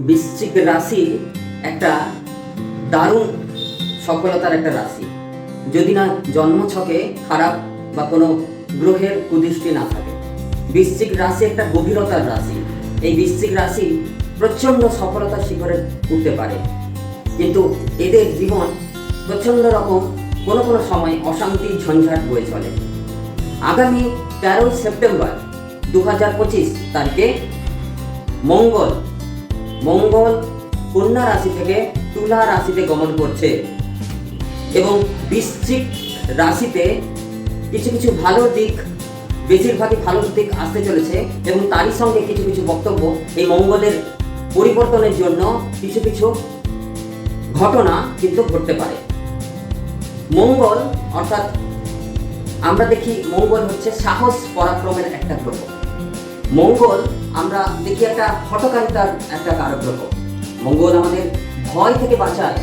বৃশ্চিক রাশি একটা দারুণ সফলতার একটা রাশি। যদি না জন্মছকে খারাপ বা কোনো গ্রহের কুদৃষ্টি না থাকে। বৃশ্চিক রাশি একটা গভীরতার রাশি। এই বৃশ্চিক রাশি প্রচণ্ড সফলতার শিখরে উঠতে পারে। কিন্তু এদের জীবন প্রচণ্ড রকম কোনো কোনো সময় অশান্তি, ঝঞ্ঝাট বয়ে চলে। আগামী তেরোই সেপ্টেম্বর দু হাজার পঁচিশ তারিখে মঙ্গল মঙ্গল কন্যা রাশি থেকে তুলা রাশিতে গমন করছে এবং বৃশ্চিক রাশিতে কিছু কিছু ভালো দিক, বেশিরভাগই ভালো দিক আসতে চলেছে এবং তারই সঙ্গে কিছু কিছু বক্তব্য এই মঙ্গলের পরিবর্তনের জন্য কিছু কিছু ঘটনা কিন্তু ঘটতে পারে। মঙ্গল, অর্থাৎ আমরা দেখি মঙ্গল হচ্ছে সাহস, পরাক্রমের একটা গ্রহ। মঙ্গল আমরা দেখি একটা হটকারিতার একটা কারক মঙ্গল আমাদের ভয় থেকে বাঁচায়।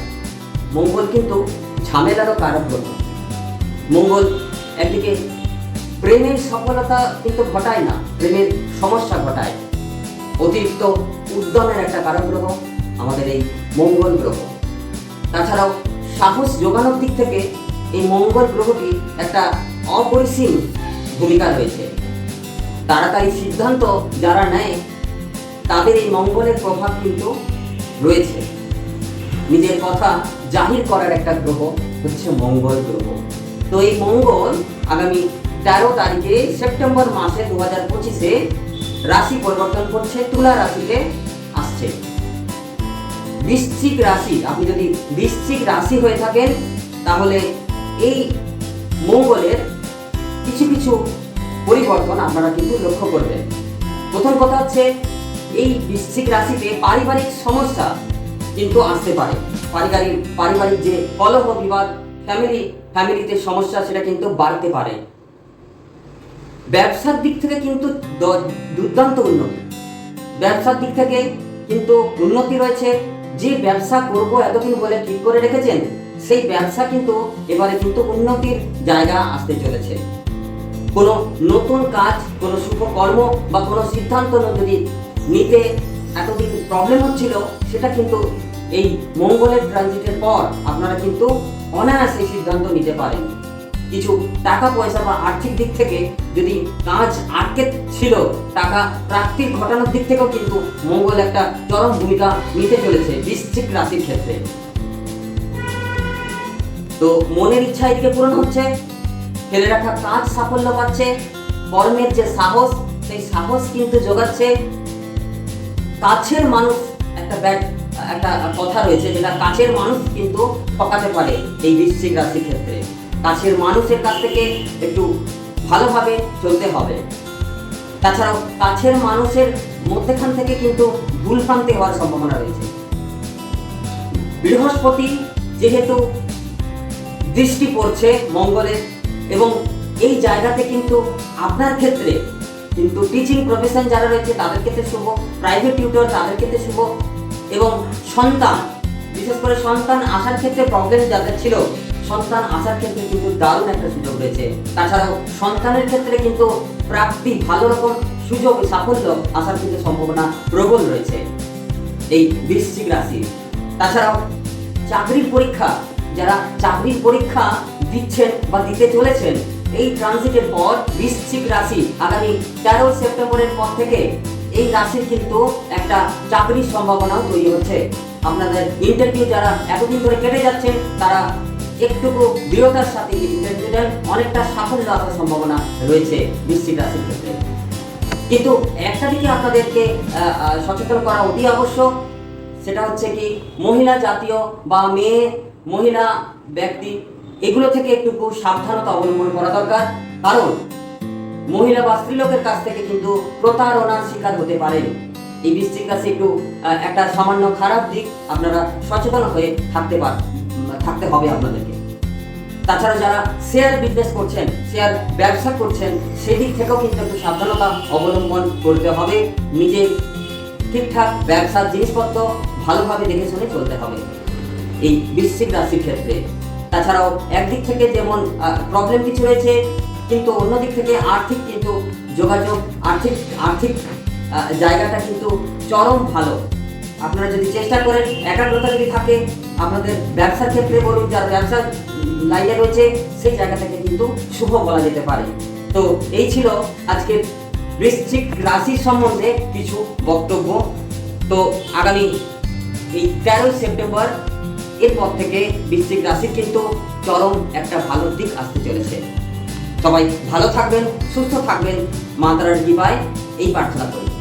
মঙ্গল কিন্তু ঝামেলারও কারক গ্রহ মঙ্গল একদিকে প্রেমের সফলতা কিন্তু ঘটায় না, প্রেমের সমস্যা ঘটায়। অতিরিক্ত উদ্যমের একটা কারক গ্রহ আমাদের এই মঙ্গল গ্রহ। তাছাড়াও সাহস যোগানোর দিক থেকে এই মঙ্গল গ্রহটি একটা অপরিসীম ভূমিকা রয়েছে। তাড়াতাড়ি সিদ্ধান্ত যারা নেয়, তাদের এই মঙ্গলের প্রভাব কিন্তু রয়েছে। নিজের কথা জাহির করার একটা গ্রহ হচ্ছে মঙ্গল গ্রহ। তো এই মঙ্গল আগামী তেরো তারিখে সেপ্টেম্বর মাসে দু হাজার পঁচিশে রাশি পরিবর্তন করছে, তুলা রাশিতে আসছে। বৃশ্চিক রাশি, আপনি যদি বৃশ্চিক রাশি হয়ে থাকেন, তাহলে এই মঙ্গলের কিছু কিছু পরিবর্তন আপনারা কিন্তু লক্ষ্য করবেন। প্রথম কথা হচ্ছে, এই বৃশ্চিক রাশিতে পারিবারিক সমস্যা কিন্তু আসতে পারে। পারিবারিক পারিবারিক যে কলহ বিবাদ ফ্যামিলি ফ্যামিলিতে সমস্যা, সেটা কিন্তু বাড়তে পারে। ব্যবসার দিক থেকে কিন্তু দুর্দান্ত উন্নতি। ব্যবসার দিক থেকে কিন্তু উন্নতি রয়েছে। যে ব্যবসা করব এতদিন বলে ঠিক করে রেখেছেন, সেই ব্যবসা কিন্তু এবারে কিন্তু উন্নতির জায়গা আসতে চলেছে। কোনো নতুন কাজ, কোনো শুভ কর্ম বা কোনো সিদ্ধান্ত যদি নিতে এতদিন প্রবলেম হচ্ছিল, সেটা কিন্তু এই মঙ্গলের ট্রানজিটের পর আপনারা কিন্তু অনায়াসে সিদ্ধান্ত নিতে পারেন। কিছু টাকা পয়সা বা আর্থিক দিক থেকে যদি কাজ আটকে ছিল, টাকা প্রাপ্তির ঘটানোর দিক থেকেও কিন্তু মঙ্গল একটা চরম ভূমিকা নিতে চলেছে বৃশ্চিক রাশির ক্ষেত্রে। তো মনের ইচ্ছা এদিকে পূরণ হচ্ছে ফেলে রাখা কাজ সাফল্য পাচ্ছে। কর্মের যে সাহস, সেই সাহস কিন্তু যোগাচ্ছে। কাছের মানুষ একটা ব্যাড একটা কথা রয়েছে যেটা কাছের মানুষ কিন্তু ঠকাতে পারে এই বৃশ্চিক রাশির ক্ষেত্রে। কাছের মানুষের কাছ থেকে একটু ভালোভাবে চলতে হবে। তাছাড়াও কাছের মানুষের মধ্যেখান থেকে কিন্তু ভুল ভুলভ্রান্তি হওয়ার সম্ভাবনা রয়েছে। বৃহস্পতি যেহেতু দৃষ্টি পড়ছে মঙ্গলের এবং এই জায়গাতে কিন্তু আপনার ক্ষেত্রে কিন্তু টিচিং প্রফেশন যারা রয়েছে, তাদের ক্ষেত্রে শুভ প্রাইভেট টিউটর তাদের ক্ষেত্রে শুভ এবং সন্তান, বিশেষ করে সন্তান আসার ক্ষেত্রে প্রবলেম যাদের ছিল, সন্তান আসার ক্ষেত্রে কিন্তু দারুণ একটা সুযোগ রয়েছে। তাছাড়াও সন্তানের ক্ষেত্রে কিন্তু প্রাপ্তি, ভালো রকম সুযোগ, সাফল্য আসার কিন্তু সম্ভাবনা প্রবল রয়েছে এই বৃশ্চিক রাশি তাছাড়াও চাকরির পরীক্ষা, যারা চাকরির পরীক্ষা দিচ্ছেন বা দিতে চলেছেন, এই ট্রানজিটের পর বৃশ্চিক রাশি আগামী তেরো সেপ্টেম্বরের পর থেকে এই রাশির কিন্তু একটা চাকরির সম্ভাবনাও তৈরি হচ্ছে। আপনাদের ইন্টারভিউ যারা এতদিন ধরে কেটে যাচ্ছেন তারা একটুকু দৃঢ়তার সাথে ইন্টারভিউ দেন অনেকটা সাফল্য আসার সম্ভাবনা রয়েছে বৃশ্চিক রাশির ক্ষেত্রে। কিন্তু একটা দিকে আপনাদেরকে সচেতন করা অতি আবশ্যক, সেটা হচ্ছে কি মহিলা জাতীয় বা মেয়ে, মহিলা ব্যক্তি এগুলো থেকে একটু সাবধানতা অবলম্বন করা দরকার। কারণ, মহিলা বা স্ত্রীলোকের কাছ থেকে কিন্তু প্রতারণার শিকার হতে পারেন এই বৃশ্চিক রাশি একটু একটা সামান্য খারাপ দিক আপনারা সচেতন হয়ে থাকতে পার থাকতে হবে আপনাদেরকে। তাছাড়া যারা শেয়ার বিজনেস করছেন, শেয়ার ব্যবসা করছেন, সেদিক থেকেও কিন্তু একটু সাবধানতা অবলম্বন করতে হবে। নিজে ঠিকঠাক ব্যবসার জিনিসপত্র ভালোভাবে দেখে শুনে চলতে হবে। এই বৃশ্চিক রাশির ক্ষেত্রে তাছাড়াও একদিক থেকে যেমন প্রবলেম কিছু রয়েছে, কিন্তু অন্যদিক থেকে আর্থিক কিন্তু যোগাযোগ, আর্থিক আর্থিক জায়গাটা কিন্তু চরম ভালো। আপনারা যদি চেষ্টা করেন, একাগ্রতা যদি থাকে, আপনাদের ব্যবসার ক্ষেত্রে বলুন, যারা ব্যবসার লাইনে রয়েছে, সেই জায়গা থেকে কিন্তু শুভ বলা যেতে পারে। তো এই ছিল আজকের বৃশ্চিক রাশির সম্বন্ধে কিছু বক্তব্য। তো আগামী এই তেরোই সেপ্টেম্বর এরপর থেকে বৃশ্চিক রাশির কিন্তু চরম একটা ভালো দিক আসতে চলেছে। সবাই ভালো থাকবেন, সুস্থ থাকবেন। মা তারার কৃপায় এই প্রার্থনা করি।